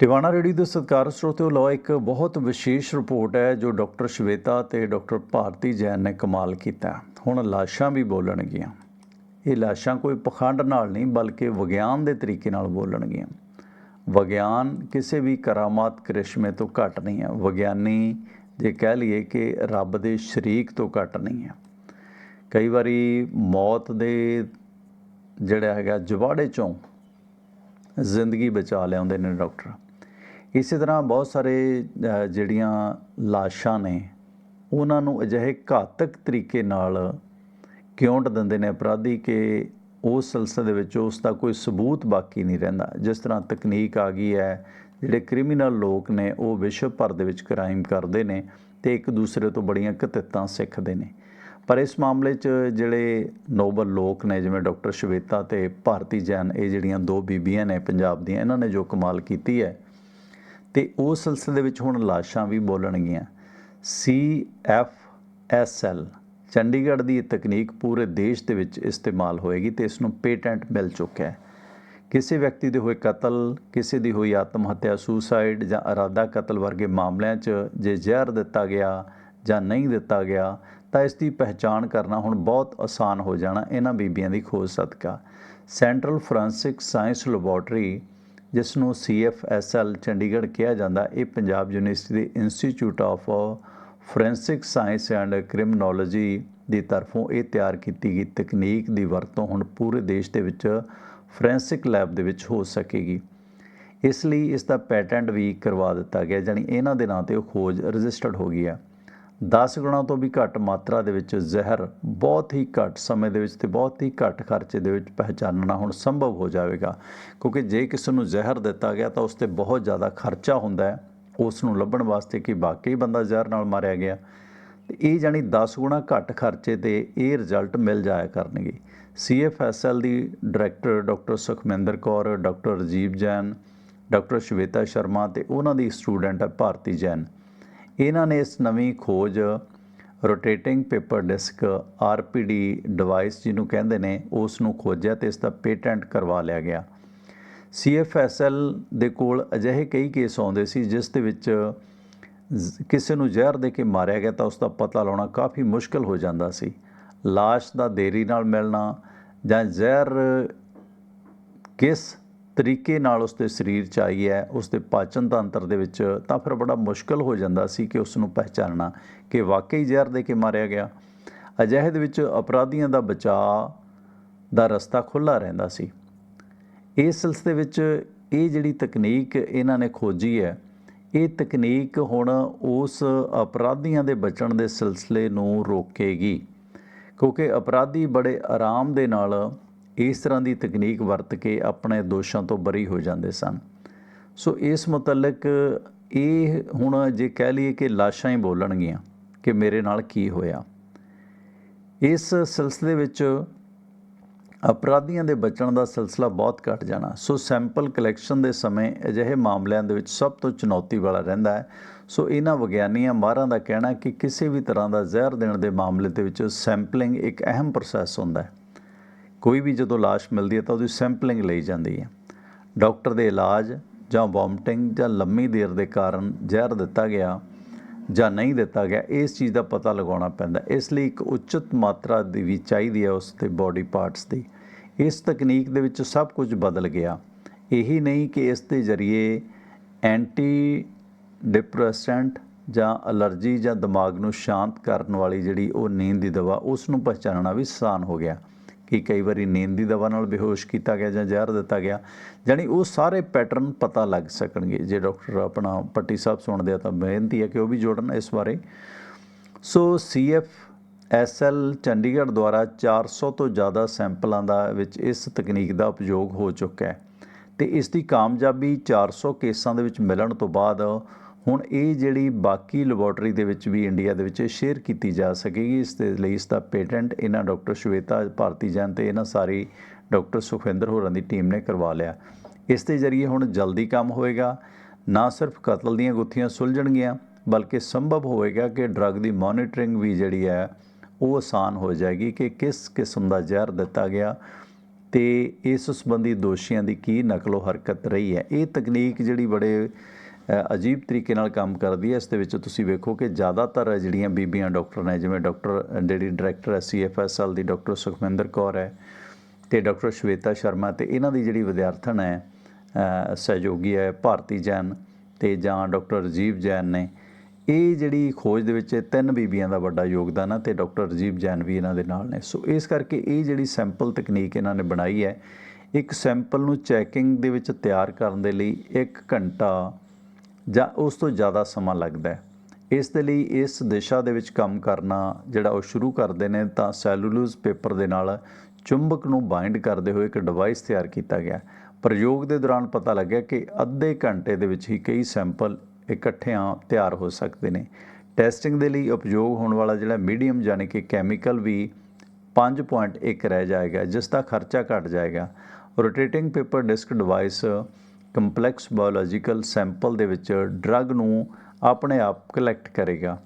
Tiwana ready ਦੇ ਸਤਿਕਾਰ ਸਰੋਤਿਓ ਲੋ ਇੱਕ ਬਹੁਤ ਵਿਸ਼ੇਸ਼ ਰਿਪੋਰਟ ਹੈ ਜੋ ਡਾਕਟਰ ਸ਼ਵੇਤਾ ਤੇ ਡਾਕਟਰ ਭਾਰਤੀ ਜੈਨ ਨੇ ਕਮਾਲ ਕੀਤਾ ਹੁਣ ਲਾਸ਼ਾਂ ਵੀ ਬੋਲਣਗੀਆਂ। ਇਹ ਲਾਸ਼ਾਂ ਕੋਈ ਪਖੰਡ ਨਾਲ ਨਹੀਂ, ਬਲਕਿ ਵਿਗਿਆਨ ਦੇ ਤਰੀਕੇ ਨਾਲ ਬੋਲਣਗੀਆਂ। ਵਿਗਿਆਨ ਕਿਸੇ ਵੀ ਕਰਾਮਾਤ ਕਰਿਸ਼ਮੇ ਤੋਂ ਘੱਟ ਨਹੀਂ ਹੈ। ਵਿਗਿਆਨੀ ਜੇ ਕਹਿ ਲਈਏ ਕਿ ਰੱਬ ਦੇ ਸ਼ਰੀਕ ਤੋਂ ਘੱਟ ਨਹੀਂ ਹੈ। ਕਈ ਵਾਰੀ ਮੌਤ ਦੇ ਜਿਹੜਾ ਹੈਗਾ ਜਵਾੜੇ ਚੋਂ ਜ਼ਿੰਦਗੀ ਬਚਾ ਲਿਆਉਂਦੇ ਨੇ ਡਾਕਟਰ। ਇਸੇ ਤਰ੍ਹਾਂ ਬਹੁਤ ਸਾਰੇ ਜਿਹੜੀਆਂ ਲਾਸ਼ਾਂ ਨੇ, ਉਹਨਾਂ ਨੂੰ ਅਜਿਹੇ ਘਾਤਕ ਤਰੀਕੇ ਨਾਲ ਕਿਉਂਟ ਦਿੰਦੇ ਨੇ ਅਪਰਾਧੀ ਕਿ ਉਸ ਸਿਲਸਿਲੇ ਦੇ ਵਿੱਚ ਉਸ ਦਾ ਕੋਈ ਸਬੂਤ ਬਾਕੀ ਨਹੀਂ ਰਹਿੰਦਾ। ਜਿਸ ਤਰ੍ਹਾਂ ਤਕਨੀਕ ਆ ਗਈ ਹੈ, ਜਿਹੜੇ ਕ੍ਰਿਮੀਨਲ ਲੋਕ ਨੇ, ਉਹ ਵਿਸ਼ਵ ਭਰ ਦੇ ਵਿੱਚ ਕ੍ਰਾਈਮ ਕਰਦੇ ਨੇ ਤੇ ਇੱਕ ਦੂਸਰੇ ਤੋਂ ਬੜੀਆਂ ਕਤਿੱਤਾਂ ਸਿੱਖਦੇ ਨੇ। ਪਰ ਇਸ ਮਾਮਲੇ 'ਚ ਜਿਹੜੇ ਨੋਬਲ ਲੋਕ ਨੇ, ਜਿਵੇਂ ਡਾਕਟਰ ਸ਼ਵੇਤਾ ਤੇ ਭਾਰਤੀ ਜੈਨ, ਇਹ ਜਿਹੜੀਆਂ ਦੋ ਬੀਬੀਆਂ ਨੇ ਪੰਜਾਬ ਦੀਆਂ, ਇਹਨਾਂ ਨੇ ਜੋ ਕਮਾਲ ਕੀਤੀ ਹੈ ਤੇ ਉਸ ਸਿਲਸਿਲੇ ਦੇ ਵਿੱਚ ਹੁਣ ਲਾਸ਼ਾਂ ਵੀ ਬੋਲਣਗੀਆਂ। C F S L, Chandigarh ਦੀ ਇਹ ਤਕਨੀਕ ਪੂਰੇ ਦੇਸ਼ ਦੇ ਵਿੱਚ ਇਸਤੇਮਾਲ ਹੋਏਗੀ ਤੇ ਇਸ ਨੂੰ ਪੇਟੈਂਟ ਮਿਲ ਚੁੱਕਿਆ ਹੈ। ਕਿਸੇ ਵਿਅਕਤੀ ਦੇ ਹੋਏ ਕਤਲ, ਕਿਸੇ ਦੀ ਹੋਈ ਆਤਮ ਹੱਤਿਆ ਸੁਸਾਈਡ ਜਾਂ ਅਰਾਦਾ ਕਤਲ ਵਰਗੇ ਮਾਮਲਿਆਂ 'ਚ ਜੇ ਜ਼ਹਿਰ ਦਿੱਤਾ ਗਿਆ ਜਾਂ ਨਹੀਂ ਦਿੱਤਾ ਗਿਆ, ਤਾਂ ਇਸ ਦੀ ਪਹਿਚਾਣ ਕਰਨਾ ਹੁਣ ਬਹੁਤ ਆਸਾਨ ਹੋ ਜਾਣਾ, ਇਹਨਾਂ ਬੀਬੀਆਂ ਦੀ ਖੋਜ ਸਦਕਾ। ਸੈਂਟਰਲ ਫੋਰੈਂਸਿਕ ਸਾਇੰਸ ਲੈਬੋਰੇਟਰੀ ਜਿਸ ਨੂੰ CFSL ਚੰਡੀਗੜ੍ਹ ਕਿਹਾ ਜਾਂਦਾ, ਇਹ ਪੰਜਾਬ ਯੂਨੀਵਰਸਿਟੀ ਦੇ institute of forensic science and criminology ਦੀ ਤਰਫੋਂ ਇਹ ਤਿਆਰ ਕੀਤੀ ਗਈ ਤਕਨੀਕ ਦੀ ਵਰਤੋਂ ਹੁਣ ਪੂਰੇ ਦੇਸ਼ ਦੇ ਵਿੱਚ ਫੋਰੈਂਸਿਕ ਲੈਬ ਦੇ ਵਿੱਚ ਹੋ ਸਕੇਗੀ। ਇਸ ਲਈ ਇਸ ਦਾ ਪੈਟੈਂਟ ਵੀ ਕਰਵਾ ਦਿੱਤਾ ਗਿਆ ਜਾਨੀ ਇਹਨਾਂ ਦੇ ਨਾਂ ਤੇ ਉਹ ਖੋਜ ਰਜਿਸਟਰਡ ਹੋ ਗਈ ਹੈ 10 ਗੁਣਾ ਤੋਂ ਵੀ ਘੱਟ ਮਾਤਰਾ ਦੇ ਵਿੱਚ ਜ਼ਹਿਰ ਬਹੁਤ ਹੀ ਘੱਟ ਸਮੇਂ ਦੇ ਵਿੱਚ ਤੇ ਬਹੁਤ ਹੀ ਘੱਟ ਖਰਚੇ ਦੇ ਵਿੱਚ ਪਹਿਚਾਨਣਾ ਹੁਣ ਸੰਭਵ ਹੋ ਜਾਵੇਗਾ। ਕਿਉਂਕਿ ਜੇ ਕਿਸੇ ਨੂੰ ਜ਼ਹਿਰ ਦਿੱਤਾ ਗਿਆ ਤਾਂ ਉਸ ਤੇ ਬਹੁਤ ਜ਼ਿਆਦਾ ਖਰਚਾ ਹੁੰਦਾ ਹੈ। ਉਸ ਨੂੰ ਲੱਭਣ ਵਾਸਤੇ ਕਿ ਵਾਕਈ ਬੰਦਾ ਜ਼ਹਿਰ ਨਾਲ ਮਾਰਿਆ ਗਿਆ। ਤੇ ਇਹ ਜਾਨੀ 10 ਗੁਣਾ ਘੱਟ ਖਰਚੇ ਤੇ ਇਹ ਰਿਜ਼ਲਟ ਮਿਲ ਜਾਇਆ ਕਰਨਗੇ। CFSL ਦੀ director doctor Sukhminder Kaur doctor Rajiv Jain doctor Shweta Sharma ਤੇ ਉਹਨਾਂ ਦੀ ਸਟੂਡੈਂਟ ਹੈ ਭਾਰਤੀ ਜੈਨ। ਇਹਨਾਂ ਨੇ ਇਸ ਨਵੀਂ ਖੋਜ rotating paper disk RPD device ਜਿਹਨੂੰ ਕਹਿੰਦੇ ਨੇ, ਉਸ ਨੂੰ ਖੋਜਿਆ ਤੇ ਇਸ ਦਾ ਪੇਟੈਂਟ ਕਰਵਾ ਲਿਆ ਗਿਆ। CFSL ਦੇ ਕੋਲ ਅਜਿਹੇ ਕਈ ਕੇਸ ਆਉਂਦੇ ਸੀ, ਜਿਸ ਦੇ ਵਿੱਚ ਕਿਸੇ ਨੂੰ ਜ਼ਹਿਰ ਦੇ ਕੇ ਮਾਰਿਆ ਗਿਆ ਤਾਂ ਉਸ ਦਾ ਪਤਾ ਲਾਉਣਾ ਕਾਫੀ ਮੁਸ਼ਕਲ ਹੋ ਜਾਂਦਾ ਸੀ। ਲਾਸ਼ ਦਾ ਦੇਰੀ ਨਾਲ ਮਿਲਣਾ ਜਾਂ ਜ਼ਹਿਰ ਕਿਸ ਤਰੀਕੇ ਨਾਲ ਉਸ ਦੇ ਸਰੀਰ ਚ ਆਈ ਹੈ ਉਸ ਦੇ ਪਾਚਨ ਤੰਤਰ ਦੇ ਵਿੱਚ, ਤਾਂ ਫਿਰ ਬੜਾ ਮੁਸ਼ਕਲ ਹੋ ਜਾਂਦਾ ਸੀ ਕਿ ਉਸ ਨੂੰ ਪਹਿਚਾਨਣਾ ਕਿ ਵਾਕਈ ਜ਼ਹਿਰ ਦੇ ਕੇ ਮਾਰਿਆ ਗਿਆ। ਅਜਿਹੇ ਦੇ ਵਿੱਚ ਅਪਰਾਧੀਆਂ ਦਾ ਬਚਾਅ ਦਾ ਰਸਤਾ ਖੁੱਲਾ ਰਹਿੰਦਾ ਸੀ। ਇਸ ਸਿਲਸਿਲੇ ਵਿੱਚ ਇਹ ਜਿਹੜੀ ਤਕਨੀਕ ਇਹਨਾਂ ਨੇ ਖੋਜੀ ਹੈ, ਇਹ ਤਕਨੀਕ ਹੁਣ ਉਸ ਅਪਰਾਧੀਆਂ ਦੇ ਬਚਣ ਦੇ ਸਿਲਸਿਲੇ ਨੂੰ ਰੋਕੇਗੀ। ਕਿਉਂਕਿ ਅਪਰਾਧੀ ਬੜੇ ਆਰਾਮ ਦੇ ਨਾਲ ਇਸ ਤਰ੍ਹਾਂ ਦੀ ਤਕਨੀਕ ਵਰਤ ਕੇ ਆਪਣੇ ਦੋਸ਼ਾਂ ਤੋਂ ਬਰੀ ਹੋ ਜਾਂਦੇ ਸਨ। ਸੋ ਇਸ ਮੁਤਲਕ ਇਹ ਹੁਣ ਜੇ ਕਹਿ ਲਈਏ ਕਿ ਲਾਸ਼ਾਂ ਹੀ ਬੋਲਣਗੀਆਂ ਕਿ ਮੇਰੇ ਨਾਲ ਕੀ ਹੋਇਆ। ਇਸ ਸਿਲਸਿਲੇ ਵਿੱਚ ਅਪਰਾਧੀਆਂ ਦੇ ਬਚਣ ਦਾ ਸਿਲਸਿਲਾ ਬਹੁਤ ਘਟ ਜਾਣਾ। ਸੋ ਸੈਂਪਲ ਕਲੈਕਸ਼ਨ ਦੇ ਸਮੇਂ ਅਜਿਹੇ ਮਾਮਲਿਆਂ ਦੇ ਵਿੱਚ ਸਭ ਤੋਂ ਚੁਣੌਤੀ ਵਾਲਾ ਰਹਿੰਦਾ ਹੈ। ਸੋ ਇਹਨਾਂ ਵਿਗਿਆਨੀਆਂ ਮਾਹਰਾਂ ਦਾ ਕਹਿਣਾ ਕਿ ਕਿਸੇ ਵੀ ਤਰ੍ਹਾਂ ਦਾ ਜ਼ਹਿਰ ਦੇਣ ਦੇ ਮਾਮਲੇ ਦੇ ਵਿੱਚ ਸੈਂਪਲਿੰਗ ਇੱਕ ਅਹਿਮ ਪ੍ਰੋਸੈਸ ਹੁੰਦਾ ਹੈ। ਕੋਈ ਵੀ ਜਦੋਂ ਲਾਸ਼ ਮਿਲਦੀ ਹੈ ਤਾਂ ਉਹਦੀ ਸੈਂਪਲਿੰਗ ਲਈ ਜਾਂਦੀ ਹੈ। ਡਾਕਟਰ ਦੇ ਇਲਾਜ ਜਾਂ ਵੋਮਟਿੰਗ ਜਾਂ ਲੰਮੀ ਦੇਰ ਦੇ ਕਾਰਨ ਜ਼ਹਿਰ ਦਿੱਤਾ ਗਿਆ ਜਾਂ ਨਹੀਂ ਦਿੱਤਾ ਗਿਆ, ਇਸ ਚੀਜ਼ ਦਾ ਪਤਾ ਲਗਾਉਣਾ ਪੈਂਦਾ ਇਸ ਲਈ ਇੱਕ ਉਚਿਤ ਮਾਤਰਾ ਦੀ ਵੀ ਚਾਹੀਦੀ ਹੈ ਉਸ ਤੇ ਬਾਡੀ ਪਾਰਟਸ ਦੀ। ਇਸ ਤਕਨੀਕ ਦੇ ਵਿੱਚ ਸਭ ਕੁਝ ਬਦਲ ਗਿਆ। ਇਹੀ ਨਹੀਂ ਕਿ ਇਸ ਦੇ ਜ਼ਰੀਏ ਐਂਟੀ ਡਿਪਰੈਸੈਂਟ ਜਾਂ ਅਲਰਜੀ ਜਾਂ ਦਿਮਾਗ ਨੂੰ ਸ਼ਾਂਤ ਕਰਨ ਵਾਲੀ ਜਿਹੜੀ ਉਹ ਨੀਂਦ ਦੀ ਦਵਾ, ਉਸ ਨੂੰ ਪਛਾਣਨਾ ਵੀ ਆਸਾਨ ਹੋ ਗਿਆ। ਕਿ ਕਈ ਵਾਰੀ ਨੀਂਦ ਦੀ ਦਵਾ ਨਾਲ ਬੇਹੋਸ਼ ਕੀਤਾ ਗਿਆ ਜਾਂ ਜ਼ਹਿਰ ਦਿੱਤਾ ਗਿਆ, ਜਾਣੀ ਉਹ ਸਾਰੇ ਪੈਟਰਨ ਪਤਾ ਲੱਗ ਸਕਣਗੇ। ਜੇ ਡਾਕਟਰ ਆਪਣਾ ਪੱਟੀ ਸਾਹਿਬ ਸੁਣਦੇ ਆ ਤਾਂ ਬੇਨਤੀ ਹੈ ਕਿ ਉਹ ਵੀ ਜੋੜਨ ਇਸ ਬਾਰੇ। ਸੋ ਸੀਐਫ ਐਸਐਲ ਚੰਡੀਗੜ੍ਹ ਦੁਆਰਾ 400 ਤੋਂ ਜ਼ਿਆਦਾ ਸੈਂਪਲਾਂ ਦਾ ਵਿੱਚ ਇਸ ਤਕਨੀਕ ਦਾ ਉਪਯੋਗ ਹੋ ਚੁੱਕਾ ਹੈ ਤੇ ਇਸ ਦੀ ਕਾਮਯਾਬੀ 400 ਕੇਸਾਂ ਦੇ ਵਿੱਚ ਮਿਲਣ ਤੋਂ ਬਾਅਦ ਹੁਣ ਇਹ ਜਿਹੜੀ ਬਾਕੀ ਲੈਬੋਰਟਰੀ ਦੇ ਵਿੱਚ ਵੀ ਇੰਡੀਆ ਦੇ ਵਿੱਚ ਸ਼ੇਅਰ ਕੀਤੀ ਜਾ ਸਕੇਗੀ, ਇਸ ਦੇ ਲਈ ਇਸ ਦਾ ਪੇਟੈਂਟ ਇਹਨਾਂ ਡਾਕਟਰ ਸ਼ਵੇਤਾ ਭਾਰਤੀ ਜਨ ਤੇ ਇਹਨਾਂ ਸਾਰੀ ਡਾਕਟਰ ਸੁਖਵਿੰਦਰ ਹੋਰਾਂ ਦੀ ਟੀਮ ਨੇ ਕਰਵਾ ਲਿਆ। ਇਸ ਦੇ ਜ਼ਰੀਏ ਹੁਣ ਜਲਦੀ ਕੰਮ ਹੋਏਗਾ। ਨਾ ਸਿਰਫ ਕਤਲ ਦੀਆਂ ਗੁੱਥੀਆਂ ਸੁਲਝਣਗੀਆਂ, ਬਲਕਿ ਸੰਭਵ ਹੋਏਗਾ ਕਿ ਡਰੱਗ ਦੀ ਮੋਨੀਟਰਿੰਗ ਵੀ ਜਿਹੜੀ ਹੈ, ਉਹ ਆਸਾਨ ਹੋ ਜਾਏਗੀ ਕਿ ਕਿਸ ਕਿਸਮ ਦਾ ਜ਼ਹਿਰ ਦਿੱਤਾ ਗਿਆ ਤੇ ਇਸ ਸੰਬੰਧੀ ਦੋਸ਼ੀਆਂ ਦੀ ਕੀ ਨਕਲੋ ਹਰਕਤ ਰਹੀ ਹੈ। ਇਹ ਤਕਨੀਕ ਜਿਹੜੀ ਬੜੇ ਅਜੀਬ ਤਰੀਕੇ ਨਾਲ ਕੰਮ ਕਰਦੀ ਹੈ। ਇਸ ਦੇ ਵਿੱਚ ਤੁਸੀਂ ਵੇਖੋ ਕਿ ਜ਼ਿਆਦਾਤਰ ਜਿਹੜੀਆਂ ਬੀਬੀਆਂ ਡਾਕਟਰ ਨੇ, ਜਿਵੇਂ ਡਾਕਟਰ ਜਿਹੜੀ ਡਾਇਰੈਕਟਰ ਹੈ ਸੀਐਫਐਸਐਲ ਦੀ ਡਾਕਟਰ ਸੁਖਮਿੰਦਰ ਕੌਰ ਹੈ ਤੇ ਡਾਕਟਰ ਸ਼ਵੇਤਾ ਸ਼ਰਮਾ ਤੇ ਇਹਨਾਂ ਦੀ ਜਿਹੜੀ ਵਿਦਿਆਰਥਣ ਹੈ ਸਹਿਯੋਗੀ ਹੈ, ਭਾਰਤੀ ਜੈਨ ਤੇ ਜਾਂ ਡਾਕਟਰ ਰਜੀਵ ਜੈਨ ਨੇ। ਇਹ ਜਿਹੜੀ ਖੋਜ ਦੇ ਵਿੱਚ ਤਿੰਨ ਬੀਬੀਆਂ ਦਾ ਵੱਡਾ ਯੋਗਦਾਨ ਹੈ ਤੇ ਡਾਕਟਰ ਰਜੀਵ ਜੈਨ ਵੀ ਇਹਨਾਂ ਦੇ ਨਾਲ ਨੇ। ਸੋ ਇਸ ਕਰਕੇ ਇਹ ਜਿਹੜੀ ਸੈਂਪਲ ਤਕਨੀਕ ਇਹਨਾਂ ਨੇ ਬਣਾਈ ਹੈ, ਇੱਕ ਸੈਂਪਲ ਨੂੰ ਚੈਕਿੰਗ ਦੇ ਵਿੱਚ ਤਿਆਰ ਕਰਨ ਦੇ ਲਈ 1 ਘੰਟਾ ਜਾਂ ਉਸ ਤੋਂ ਜ਼ਿਆਦਾ ਸਮਾਂ ਲੱਗਦਾ ਹੈ। ਇਸ ਦੇ ਲਈ ਇਸ ਦਿਸ਼ਾ ਦੇ ਵਿੱਚ ਕੰਮ ਕਰਨਾ ਜਿਹੜਾ ਉਹ ਸ਼ੁਰੂ ਕਰਦੇ ਨੇ, ਤਾਂ ਸੈਲੂਲੋਜ਼ ਪੇਪਰ ਦੇ ਨਾਲ ਚੁੰਬਕ ਨੂੰ ਬਾਈਂਡ ਕਰਦੇ ਹੋਏ ਇੱਕ ਡਿਵਾਈਸ ਤਿਆਰ ਕੀਤਾ ਗਿਆ ਪ੍ਰਯੋਗ ਦੇ ਦੌਰਾਨ ਪਤਾ ਲੱਗਿਆ ਕਿ ਅੱਧੇ ਘੰਟੇ ਦੇ ਵਿੱਚ ਹੀ ਕਈ ਸੈਂਪਲ ਇਕੱਠਿਆਂ ਤਿਆਰ ਹੋ ਸਕਦੇ ਨੇ। ਟੈਸਟਿੰਗ ਦੇ ਲਈ ਉਪਯੋਗ ਹੋਣ ਵਾਲਾ ਜਿਹੜਾ ਮੀਡੀਅਮ ਯਾਨੀ ਕਿ ਕੈਮੀਕਲ ਵੀ 5.1 ਰਹਿ ਜਾਏਗਾ, ਜਿਸ ਦਾ ਖਰਚਾ ਘਟ ਜਾਏਗਾ। Rotating paper disk device complex biological sample ਦੇ ਵਿੱਚ ਡਰੱਗ ਨੂੰ ਆਪਣੇ ਆਪ ਕਲੈਕਟ ਕਰੇਗਾ।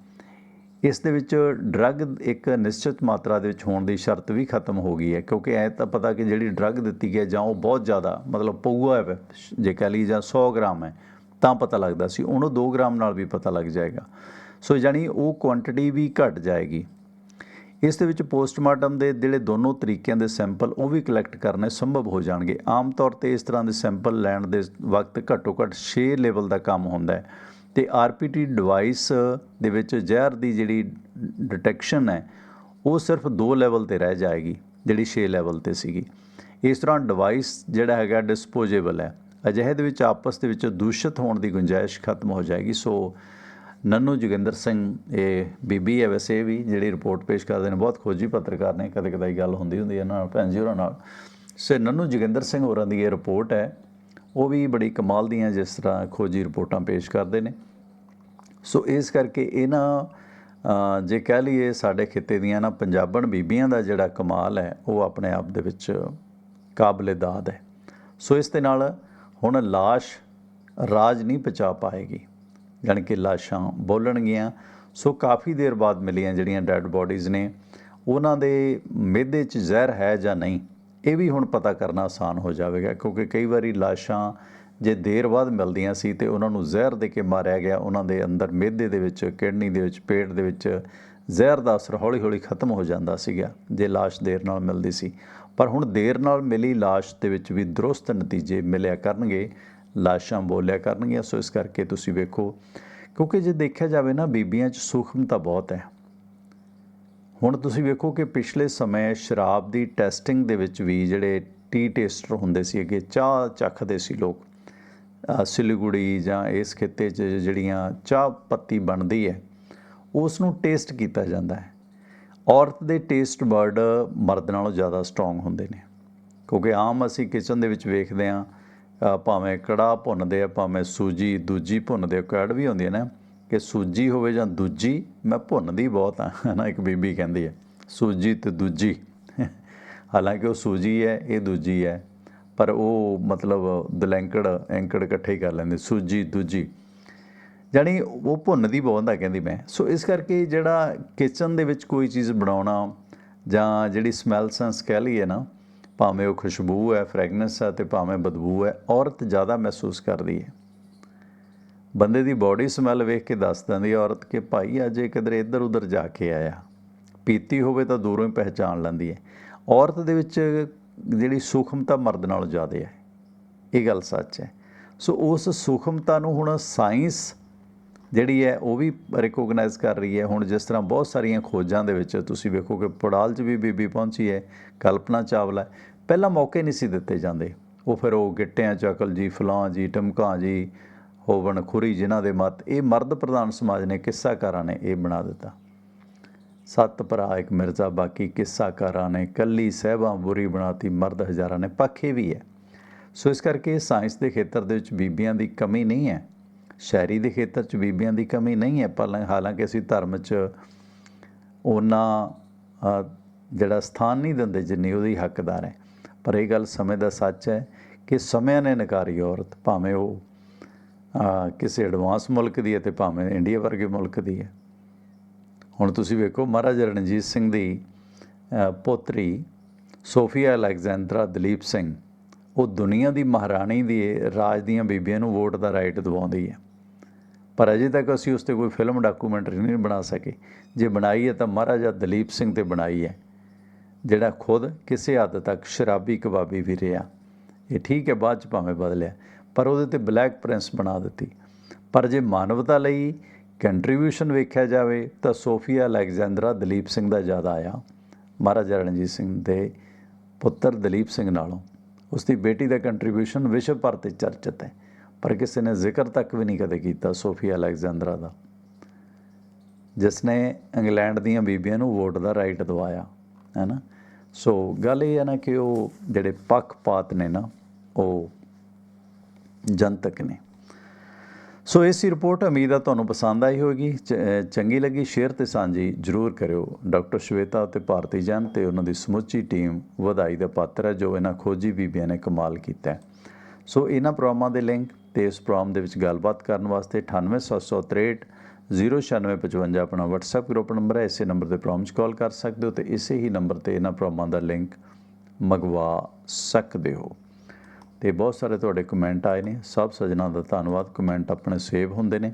ਇਸ ਦੇ ਵਿੱਚ ਡਰੱਗ ਇੱਕ ਨਿਸ਼ਚਿਤ ਮਾਤਰਾ ਦੇ ਵਿੱਚ ਹੋਣ ਦੀ ਸ਼ਰਤ ਵੀ ਖਤਮ ਹੋ ਗਈ ਹੈ, ਕਿਉਂਕਿ ਐ ਤਾਂ ਪਤਾ ਕਿ ਜਿਹੜੀ ਡਰੱਗ ਦਿੱਤੀ ਗਈ ਹੈ ਜਾਂ ਉਹ ਬਹੁਤ ਜ਼ਿਆਦਾ, ਮਤਲਬ ਪਊਆ ਹੈ, ਜੇ ਕਹ ਲਈ ਜਾਂ 100 ਗ੍ਰਾਮ ਹੈ, ਤਾਂ ਪਤਾ ਲੱਗਦਾ ਸੀ, ਉਹਨੂੰ 2 ਗ੍ਰਾਮ ਨਾਲ ਵੀ ਪਤਾ ਲੱਗ ਜਾਏਗਾ। ਸੋ ਜਾਨੀ ਉਹ ਕੁਆਂਟੀਟੀ ਵੀ ਘਟ ਜਾਏਗੀ। ਇਸ ਦੇ ਵਿੱਚ ਪੋਸਟਮਾਰਟਮ ਦੇ ਜਿਹੜੇ ਦੋਨੋਂ ਤਰੀਕਿਆਂ ਦੇ ਸੈਂਪਲ ਉਹ ਵੀ ਕਲੈਕਟ ਕਰਨੇ ਸੰਭਵ ਹੋ ਜਾਣਗੇ। ਆਮ ਤੌਰ ਤੇ ਇਸ ਤਰ੍ਹਾਂ ਦੇ ਸੈਂਪਲ ਲੈਣ ਦੇ ਵਕਤ ਘੱਟੋ ਘੱਟ 6 ਲੈਵਲ ਦਾ ਕੰਮ ਹੁੰਦਾ ਹੈ। ਤੇ ਆਰਪੀਟੀ ਡਿਵਾਈਸ ਦੇ ਵਿੱਚ ਜ਼ਹਿਰ ਦੀ ਜਿਹੜੀ ਡਿਟੈਕਸ਼ਨ ਹੈ, ਉਹ ਸਿਰਫ 2 ਲੈਵਲ ਤੇ ਰਹਿ ਜਾਏਗੀ, ਜਿਹੜੀ 6 ਲੈਵਲ ਤੇ ਸੀਗੀ। ਇਸ ਤਰ੍ਹਾਂ ਡਿਵਾਈਸ ਜਿਹੜਾ ਹੈਗਾ ਡਿਸਪੋਜ਼ੇਬਲ ਹੈ। ਅਜਿਹੇ ਦੇ ਵਿੱਚ ਆਪਸ ਦੇ ਵਿੱਚ ਦੂਸ਼ਿਤ ਹੋਣ ਦੀ ਗੁੰਜਾਇਸ਼ ਖਤਮ ਹੋ ਜਾਏਗੀ। ਸੋ ਨੰਨੂ ਜੋਗਿੰਦਰ ਸਿੰਘ, ਇਹ ਬੀਬੀ ਹੈ ਵੈਸੇ ਵੀ, ਜਿਹੜੀ ਰਿਪੋਰਟ ਪੇਸ਼ ਕਰਦੇ ਨੇ, ਬਹੁਤ ਖੋਜੀ ਪੱਤਰਕਾਰ ਨੇ, ਕਦੇ ਕਦਾਈ ਗੱਲ ਹੁੰਦੀ ਹੁੰਦੀ ਹੈ ਇਹਨਾਂ ਨਾਲ, ਭੈਣ ਜੀ ਹੋਰਾਂ ਨਾਲ। ਸੋ ਨੰਨੂ ਜੋਗਿੰਦਰ ਸਿੰਘ ਹੋਰਾਂ ਦੀ ਇਹ ਰਿਪੋਰਟ ਹੈ, ਉਹ ਵੀ ਬੜੀ ਕਮਾਲ ਦੀਆਂ ਜਿਸ ਤਰ੍ਹਾਂ ਖੋਜੀ ਰਿਪੋਰਟਾਂ ਪੇਸ਼ ਕਰਦੇ ਨੇ। ਸੋ ਇਸ ਕਰਕੇ ਇਹਨਾਂ ਜੇ ਕਹਿ ਲਈਏ ਸਾਡੇ ਖਿੱਤੇ ਦੀਆਂ ਨਾ ਪੰਜਾਬਣ ਬੀਬੀਆਂ ਦਾ ਜਿਹੜਾ ਕਮਾਲ ਹੈ, ਉਹ ਆਪਣੇ ਆਪ ਦੇ ਵਿੱਚ ਕਾਬਲੇ ਦਾਦ ਹੈ। ਸੋ ਇਸ ਦੇ ਨਾਲ ਹੁਣ ਲਾਸ਼ ਰਾਜ ਨਹੀਂ ਪਚਾ ਪਾਏਗੀ। ਜਾਣੀ ਕਿ ਲਾਸ਼ਾਂ ਬੋਲਣਗੀਆਂ। ਸੋ ਕਾਫੀ ਦੇਰ ਬਾਅਦ ਮਿਲੀਆਂ ਜਿਹੜੀਆਂ ਡੈੱਡ ਬੋਡੀਜ਼ ਨੇ। ਉਹਨਾਂ ਦੇ ਮਿਹਦੇ 'ਚ ਜ਼ਹਿਰ ਹੈ ਜਾਂ ਨਹੀਂ, ਇਹ ਵੀ ਹੁਣ ਪਤਾ ਕਰਨਾ ਆਸਾਨ ਹੋ ਜਾਵੇਗਾ, ਕਿਉਂਕਿ ਕਈ ਵਾਰੀ ਲਾਸ਼ਾਂ ਜੇ ਦੇਰ ਬਾਅਦ ਮਿਲਦੀਆਂ ਸੀ ਤੇ ਉਹਨਾਂ ਨੂੰ ਜ਼ਹਿਰ ਦੇ ਕੇ ਮਾਰਿਆ ਗਿਆ, ਉਹਨਾਂ ਦੇ ਅੰਦਰ ਮਿਹਦੇ ਦੇ ਵਿੱਚ, ਕਿਡਨੀ ਦੇ ਵਿੱਚ, ਪੇਟ ਦੇ ਵਿੱਚ ਜ਼ਹਿਰ ਦਾ ਅਸਰ ਹੌਲੀ-ਹੌਲੀ ਖਤਮ ਹੋ ਜਾਂਦਾ ਸੀਗਾ, ਜੇ ਲਾਸ਼ ਦੇਰ ਨਾਲ ਮਿਲਦੀ ਸੀ। ਪਰ ਹੁਣ ਦੇਰ ਨਾਲ ਮਿਲੀ ਲਾਸ਼ ਦੇ ਵਿੱਚ ਵੀ ਦਰੁਸਤ ਨਤੀਜੇ ਮਿਲਿਆ ਕਰਨਗੇ। ਲਾਸ਼ਾਂ ਬੋਲਿਆ ਕਰਨਗੀਆਂ ਸੋ ਇਸ ਕਰਕੇ ਤੁਸੀਂ ਵੇਖੋ ਕਿਉਂਕਿ ਜੇ ਦੇਖਿਆ ਜਾਵੇ ਨਾ ਬੀਬੀਆਂ 'ਚ ਸੂਖਮਤਾ ਬਹੁਤ ਹੈ। ਹੁਣ ਤੁਸੀਂ ਵੇਖੋ ਕਿ ਪਿਛਲੇ ਸਮੇਂ ਸ਼ਰਾਬ ਦੀ ਟੈਸਟਿੰਗ ਦੇ ਵਿੱਚ ਵੀ ਜਿਹੜੇ ਟੀ ਟੇਸਟਰ ਹੁੰਦੇ ਸੀ ਅੱਗੇ ਚਾਹ ਚੱਖਦੇ ਸੀ ਲੋਕ ਅ, ਸਿਲੀਗੁੜੀ ਜਾਂ ਇਸ ਖਿੱਤੇ 'ਚ ਜਿਹੜੀਆਂ ਚਾਹ ਪੱਤੀ ਬਣਦੀ ਹੈ ਉਸ ਨੂੰ ਟੇਸਟ ਕੀਤਾ ਜਾਂਦਾ ਹੈ। ਔਰਤ ਦੇ ਟੇਸਟ ਬਰਡ ਮਰਦ ਨਾਲੋਂ ਜ਼ਿਆਦਾ ਸਟਰੋਂਗ ਹੁੰਦੇ ਨੇ ਕਿਉਂਕਿ ਆਮ ਅਸੀਂ ਕਿਚਨ ਦੇ ਵਿੱਚ ਵੇਖਦੇ ਹਾਂ ਭਾਵੇਂ ਕੜਾ ਭੁੰਨਦੇ ਆ, ਭਾਵੇਂ ਸੂਜੀ ਦੂਜੀ ਭੁੰਨਦੇ ਆ ਕੜ ਵੀ ਹੁੰਦੀ ਹੈ ਨਾ, ਕਿ ਸੂਜੀ ਹੋਵੇ ਜਾਂ ਦੂਜੀ, ਮੈਂ ਭੁੰਨਦੀ ਬਹੁਤ ਆ ਨਾ, ਇੱਕ ਬੀਬੀ ਕਹਿੰਦੀ ਹੈ, ਸੂਜੀ ਤੇ ਦੂਜੀ। ਹਾਲਾਂਕਿ ਉਹ ਸੂਜੀ ਹੈ, ਇਹ ਦੂਜੀ ਹੈ, ਪਰ ਉਹ ਮਤਲਬ ਦਲੈਂਕੜ, ਐਂਕੜ ਇਕੱਠੇ ਹੀ ਕਰ ਲੈਂਦੇ, ਸੂਜੀ, ਦੂਜੀ। ਜਾਣੀ ਉਹ ਭੁੰਨਦੀ ਬਹੁਤ ਆ, ਕਹਿੰਦੀ ਮੈਂ। ਸੋ ਇਸ ਕਰਕੇ ਜਿਹੜਾ ਕਿਚਨ ਦੇ ਵਿੱਚ ਕੋਈ ਚੀਜ਼ ਬਣਾਉਣਾ ਜਾਂ ਜਿਹੜੀ ਸਮੈਲ ਸੈਂਸ ਕਹਿ ਲਈਏ ਨਾ ਭਾਵੇਂ ਉਹ ਖੁਸ਼ਬੂ ਹੈ ਫ੍ਰੈਗਨੈਂਸ ਹੈ ਤੇ ਭਾਵੇਂ ਬਦਬੂ ਹੈ, ਔਰਤ ਜ਼ਿਆਦਾ ਮਹਿਸੂਸ ਕਰਦੀ ਹੈ। ਬੰਦੇ ਦੀ ਬਾਡੀ ਸਮੈਲ ਵੇਖ ਕੇ ਦੱਸ ਦਿੰਦੀ ਹੈ ਔਰਤ ਕਿ ਭਾਈ ਅੱਜ ਇਹ ਕਿਧਰੇ ਇੱਧਰ ਉੱਧਰ ਜਾ ਕੇ ਆਇਆ। ਪੀਤੀ ਹੋਵੇ ਤਾਂ ਦੂਰੋਂ ਹੀ ਪਹਿਚਾਨ ਲੈਂਦੀ ਹੈ। ਔਰਤ ਦੇ ਵਿੱਚ ਜਿਹੜੀ ਸੂਖਮਤਾ ਮਰਦ ਨਾਲੋਂ ਜ਼ਿਆਦਾ ਹੈ। ਇਹ ਗੱਲ ਸੱਚ ਹੈ। ਸੋ ਉਸ ਸੂਖਮਤਾ ਨੂੰ ਹੁਣ ਸਾਇੰਸ ਜਿਹੜੀ ਹੈ ਉਹ ਵੀ ਰਿਕੋਗਨਾਈਜ਼ ਕਰ ਰਹੀ ਹੈ। ਹੁਣ ਜਿਸ ਤਰ੍ਹਾਂ ਬਹੁਤ ਸਾਰੀਆਂ ਖੋਜਾਂ ਦੇ ਵਿੱਚ ਤੁਸੀਂ ਵੇਖੋ ਕਿ ਪੜਾਲ 'ਚ ਵੀ ਬੀਬੀ ਪਹੁੰਚੀ ਹੈ, ਕਲਪਨਾ ਚਾਵਲਾ ਪਹਿਲਾਂ ਮੌਕੇ ਨਹੀਂ ਸੀ ਦਿੱਤੇ ਜਾਂਦੇ। ਉਹ ਫਿਰ ਉਹ ਗਿੱਟਿਆਂ ਚੱਕਲ ਜੀ, ਫਲਾਂ ਜੀ ਟਮਕਾਂ ਜੀ, ਹੋਵਣ ਖੁਰੀ ਜਿਨ੍ਹਾਂ ਦੇ ਮਤ, ਇਹ ਮਰਦ ਪ੍ਰਧਾਨ ਸਮਾਜ ਨੇ ਕਿੱਸਾਕਾਰਾਂ ਨੇ ਇਹ ਬਣਾ ਦਿੱਤਾ। ਸੱਤ ਭਰਾ ਇੱਕ ਮਿਰਜ਼ਾ, ਬਾਕੀ ਕਿੱਸਾਕਾਰਾਂ ਨੇ ਕੱਲੀ ਸਹਿਬਾਂ ਬੁਰੀ ਬਣਾਤੀ, ਮਰਦ ਹਜ਼ਾਰਾਂ ਨੇ ਪੱਖੇ ਵੀ ਹੈ। ਸੋ ਇਸ ਕਰਕੇ ਸਾਇੰਸ ਦੇ ਖੇਤਰ ਦੇ ਵਿੱਚ ਬੀਬੀਆਂ ਦੀ ਕਮੀ ਨਹੀਂ ਹੈ। ਸ਼ਾਇਰੀ ਦੇ ਖੇਤਰ 'ਚ ਬੀਬੀਆਂ ਦੀ ਕਮੀ ਨਹੀਂ ਹੈ, ਪਰ ਹਾਲਾਂਕਿ ਅਸੀਂ ਧਰਮ 'ਚ ਉਹਨਾਂ ਜਿਹੜਾ ਸਥਾਨ ਨਹੀਂ ਦਿੰਦੇ ਜਿੰਨੀ ਉਹਦੀ ਹੱਕਦਾਰ ਹੈ। ਪਰ ਇਹ ਗੱਲ ਸਮੇਂ ਦਾ ਸੱਚ ਹੈ ਕਿ ਸਮਿਆਂ ਨੇ ਨਕਾਰੀ ਔਰਤ, ਭਾਵੇਂ ਉਹ ਕਿਸੇ ਐਡਵਾਂਸ ਮੁਲਕ ਦੀ ਹੈ ਤੇ ਭਾਵੇਂ ਇੰਡੀਆ ਵਰਗੇ ਮੁਲਕ ਦੀ ਹੈ। ਹੁਣ ਤੁਸੀਂ ਵੇਖੋ ਮਹਾਰਾਜਾ ਰਣਜੀਤ ਸਿੰਘ ਦੀ ਪੋਤਰੀ ਸੋਫੀਆ ਅਲੈਗਜ਼ੈਂਡਰਾ ਦਲੀਪ ਸਿੰਘ, ਉਹ ਦੁਨੀਆ ਦੀ ਮਹਾਰਾਣੀ ਦੀ ਰਾਜ ਦੀਆਂ ਬੀਬੀਆਂ ਨੂੰ ਵੋਟ ਦਾ ਰਾਈਟ ਦਿਵਾਉਂਦੀ ਹੈ। ਪਰ ਅਜੇ ਤੱਕ ਅਸੀਂ ਉਸ ਤੇ ਕੋਈ ਫਿਲਮ ਡਾਕੂਮੈਂਟਰੀ ਨਹੀਂ ਬਣਾ ਸਕੇ। ਜੇ ਬਣਾਈ ਹੈ ਤਾਂ ਮਹਾਰਾਜਾ ਦਲੀਪ ਸਿੰਘ ਤੇ ਬਣਾਈ ਹੈ, ਜਿਹੜਾ ਖੁਦ ਕਿਸੇ ਹੱਦ ਤੱਕ ਸ਼ਰਾਬੀ ਕਬਾਬੀ ਵੀ ਰਿਹਾ। ਇਹ ਠੀਕ ਹੈ, ਬਾਅਦ ਚ ਭਾਵੇਂ ਬਦਲਿਆ, ਪਰ ਉਹਦੇ ਤੇ ਬਲੈਕ ਪ੍ਰਿੰਸ ਬਣਾ ਦਿੱਤੀ। ਪਰ ਜੇ ਮਾਨਵਤਾ ਲਈ ਕੰਟਰੀਬਿਊਸ਼ਨ ਵੇਖਿਆ ਜਾਵੇ ਤਾਂ ਸੋਫੀਆ ਅਲੈਗਜ਼ੈਂਡਰਾ ਦਲੀਪ ਸਿੰਘ ਦਾ ਜ਼ਿਆਦਾ ਆਇਆ। ਮਹਾਰਾਜਾ ਰਣਜੀਤ ਸਿੰਘ ਦੇ ਪੁੱਤਰ ਦਲੀਪ ਸਿੰਘ ਨਾਲੋਂ। ਉਸ ਦੀ ਬੇਟੀ ਦਾ ਕੰਟਰੀਬਿਊਸ਼ਨ ਵਿਸ਼ਵ ਭਰ ਤੇ ਚਰਚਿਤ ਹੈ। ਪਰ ਕਿਸੇ ਨੇ ਜ਼ਿਕਰ ਤੱਕ ਵੀ ਨਹੀਂ ਕਦੇ ਕੀਤਾ ਸੋਫੀਆ ਅਲੈਗਜ਼ੈਂਡਰਾ ਦਾ। ਜਿਸ ਨੇ ਇੰਗਲੈਂਡ ਦੀਆਂ ਬੀਬੀਆਂ ਨੂੰ ਵੋਟ ਦਾ ਰਾਈਟ ਦਵਾਇਆ ਹੈ ਨਾ ਸੋ ਗੱਲ ਇਹ ਹੈ ਨਾ ਕਿ ਉਹ ਜਿਹੜੇ ਪੱਖਪਾਤ ਨੇ ਨਾ, ਉਹ ਜਨਤਕ ਨੇ। ਸੋ ਇਸ ਰਿਪੋਰਟ ਉਮੀਦ ਆ ਤੁਹਾਨੂੰ ਪਸੰਦ ਆਈ ਹੋਵੇਗੀ। ਚੰਗੀ ਲੱਗੀ ਸ਼ੇਅਰ ਤੇ ਸਾਂਝੀ ਜਰੂਰ ਕਰਿਓ। ਡਾਕਟਰ ਸ਼ਵੇਤਾ ਤੇ ਭਾਰਤੀ ਜਨ ਤੇ ਉਹਨਾਂ ਦੀ ਸਮੁੱਚੀ ਟੀਮ ਵਧਾਈ ਦਾ ਪਾਤਰ ਹੈ ਜੋ ਇਹਨਾਂ ਖੋਜੀ ਬੀਬੀਆਂ ਨੇ ਕਮਾਲ ਕੀਤਾ ਹੈ। ਸੋ ਇਹਨਾਂ ਪ੍ਰੋਗਰਾਮਾਂ ਦੇ ਲਿੰਕ ਤੇ ਇਸ ਪ੍ਰੋਗਰਾਮ ਦੇ ਵਿੱਚ ਗੱਲਬਾਤ ਕਰਨ ਵਾਸਤੇ 98763 09655 ਆਪਣਾ WhatsApp ਗਰੁੱਪ ਨੰਬਰ ਹੈ। ਇਸੇ ਨੰਬਰ ਤੇ ਪ੍ਰੋਗਰਾਮ 'ਚ ਕਾਲ ਕਰ ਸਕਦੇ ਹੋ ਤੇ ਇਸੇ ਹੀ ਨੰਬਰ ਤੇ ਇਹਨਾਂ ਪ੍ਰੋਗਰਾਮਾਂ ਦਾ ਲਿੰਕ ਮੰਗਵਾ ਸਕਦੇ ਹੋ। ਤੇ ਬਹੁਤ ਸਾਰੇ ਤੁਹਾਡੇ ਕਮੈਂਟ ਆਏ ਨੇ। ਸਭ ਸੱਜਣਾ ਦਾ ਧੰਨਵਾਦ। ਕਮੈਂਟ ਆਪਣੇ ਸੇਵ ਹੁੰਦੇ ਨੇ।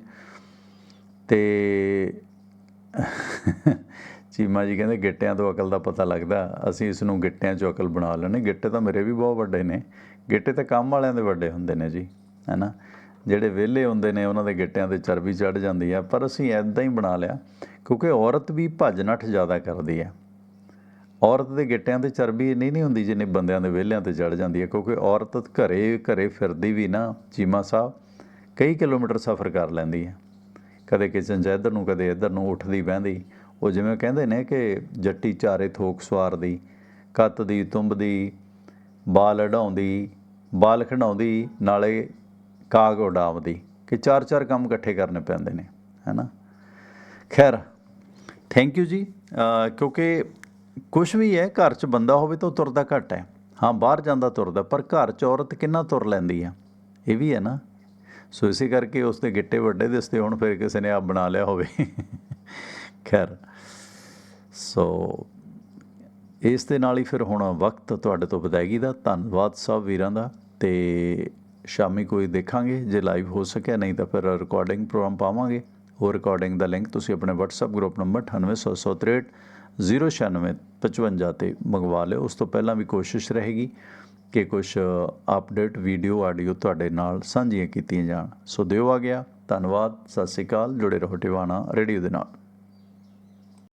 ਤੇ ਚੀਮਾ ਜੀ ਕਹਿੰਦੇ, ਗਿੱਟਿਆਂ ਤੋਂ ਅਕਲ ਦਾ ਪਤਾ ਲੱਗਦਾ। ਅਸੀਂ ਇਸ ਨੂੰ ਗਿੱਟਿਆਂ 'ਚੋਂ ਅਕਲ ਬਣਾ ਲੈਣੇ ਗਿੱਟੇ ਤਾਂ ਮੇਰੇ ਵੀ ਬਹੁਤ ਵੱਡੇ ਨੇ। ਗਿੱਟੇ ਤਾਂ ਕੰਮ ਵਾਲਿਆਂ ਦੇ ਵੱਡੇ ਹੁੰਦੇ ਨੇ ਜੀ, ਹੈਨਾ? ਜਿਹੜੇ ਵਿਹਲੇ ਹੁੰਦੇ ਨੇ, ਉਹਨਾਂ ਦੇ ਗਿੱਟਿਆਂ ਤੇ ਚਰਬੀ ਚੜ ਜਾਂਦੀ ਆ, ਪਰ ਅਸੀਂ ਐਦਾਂ ਹੀ ਬਣਾ ਲਿਆ, ਕਿਉਂਕਿ ਔਰਤ ਵੀ ਭੱਜ ਨੱਠ ਜ਼ਿਆਦਾ ਕਰਦੀ ਹੈ ਔਰਤ ਦੇ ਗਿੱਟਿਆਂ ਤੇ ਚਰਬੀ ਇੰਨੀ ਨਹੀਂ ਹੁੰਦੀ ਜਿੰਨੀ ਬੰਦਿਆਂ ਦੇ ਵਿਹਲਿਆਂ ਤੇ ਚੜ ਜਾਂਦੀ ਹੈ ਕਿਉਂਕਿ ਔਰਤ ਘਰੇ ਘਰੇ ਫਿਰਦੀ ਵੀ ਨਾ, ਚੀਮਾ ਸਾਹਿਬ, ਕਈ ਕਿਲੋਮੀਟਰ ਸਫ਼ਰ ਕਰ ਲੈਂਦੀ ਹੈ ਕਦੇ ਕਿਚਨ 'ਚ ਇੱਧਰ ਨੂੰ, ਕਦੇ ਇੱਧਰ ਨੂੰ ਉੱਠਦੀ, ਬਹਿੰਦੀ। ਉਹ ਜਿਵੇਂ ਕਹਿੰਦੇ ਨੇ ਕਿ ਜੱਟੀ ਚਾਰੇ ਥੋਕ ਸਵਾਰਦੀ ਕੱਤ ਦੀ ਤੁੰਬ ਦੀ ਬਾਲ ਅਡਾਉਂਦੀ ਬਾਲ ਖਿਡਾਉਂਦੀ, ਨਾਲੇ ਕਾਗ ਉਡਾਵਦੀ, ਕਿ ਚਾਰ ਚਾਰ ਕੰਮ ਇਕੱਠੇ ਕਰਨੇ ਪੈਂਦੇ ਨੇ, ਹੈਨਾ? ਖੈਰ ਥੈਂਕ ਯੂ ਜੀ। ਕਿਉਂਕਿ ਕੁਝ ਵੀ ਹੈ, ਘਰ 'ਚ ਬੰਦਾ ਹੋਵੇ ਤਾਂ ਉਹ ਤੁਰਦਾ ਘੱਟ ਹੈ। ਹਾਂ, ਬਾਹਰ ਜਾਂਦਾ ਤੁਰਦਾ, ਪਰ ਘਰ 'ਚ ਔਰਤ ਕਿੰਨਾ ਤੁਰ ਲੈਂਦੀ ਆ? ਇਹ ਵੀ ਹੈ ਨਾ? ਸੋ ਇਸੇ ਕਰਕੇ ਉਸ ਦੇ ਗਿੱਟੇ ਵੱਡੇ ਦਿਸਦੇ ਹੁਣ ਫਿਰ ਕਿਸੇ ਨੇ ਆਪ ਬਣਾ ਲਿਆ ਹੋਵੇ। ਖੈਰ, ਸੋ ਇਸ ਦੇ ਨਾਲ ਹੀ ਫਿਰ ਹੁਣ ਵਕਤ ਤੁਹਾਡੇ ਤੋਂ ਵਿਦਾਇਗੀ ਦਾ। ਧੰਨਵਾਦ ਸਭ ਵੀਰਾਂ ਦਾ। ਤੇ ਸ਼ਾਮੀ ਕੋਈ ਦੇਖਾਂਗੇ, ਜੇ ਲਾਈਵ ਹੋ ਸਕਿਆ, ਨਹੀਂ ਤਾਂ ਫਿਰ ਰਿਕਾਰਡਿੰਗ ਪ੍ਰੋਗਰਾਮ ਪਾਵਾਂਗੇ। ਉਹ ਰਿਕਾਰਡਿੰਗ ਦਾ ਲਿੰਕ ਤੁਸੀਂ ਆਪਣੇ WhatsApp ਗਰੁੱਪ ਨੰਬਰ 9863 09655 ਤੇ ਮੰਗਵਾ ਲਿਓ। ਉਸ ਤੋਂ ਪਹਿਲਾਂ ਵੀ ਕੋਸ਼ਿਸ਼ ਰਹੇਗੀ ਕਿ ਕੁਝ ਅਪਡੇਟ ਵੀਡੀਓ ਆਡੀਓ ਤੁਹਾਡੇ ਨਾਲ ਸਾਂਝੀਆਂ ਕੀਤੀਆਂ ਜਾਣ। ਸੋ ਦਿਓ ਆ ਗਿਆ। ਧੰਨਵਾਦ। ਸਤਿ ਸ਼੍ਰੀ ਅਕਾਲ। ਜੁੜੇ ਰਹੋ ਟਿਵਾਣਾ ਰੇਡੀਓ ਦੇ ਨਾਲ।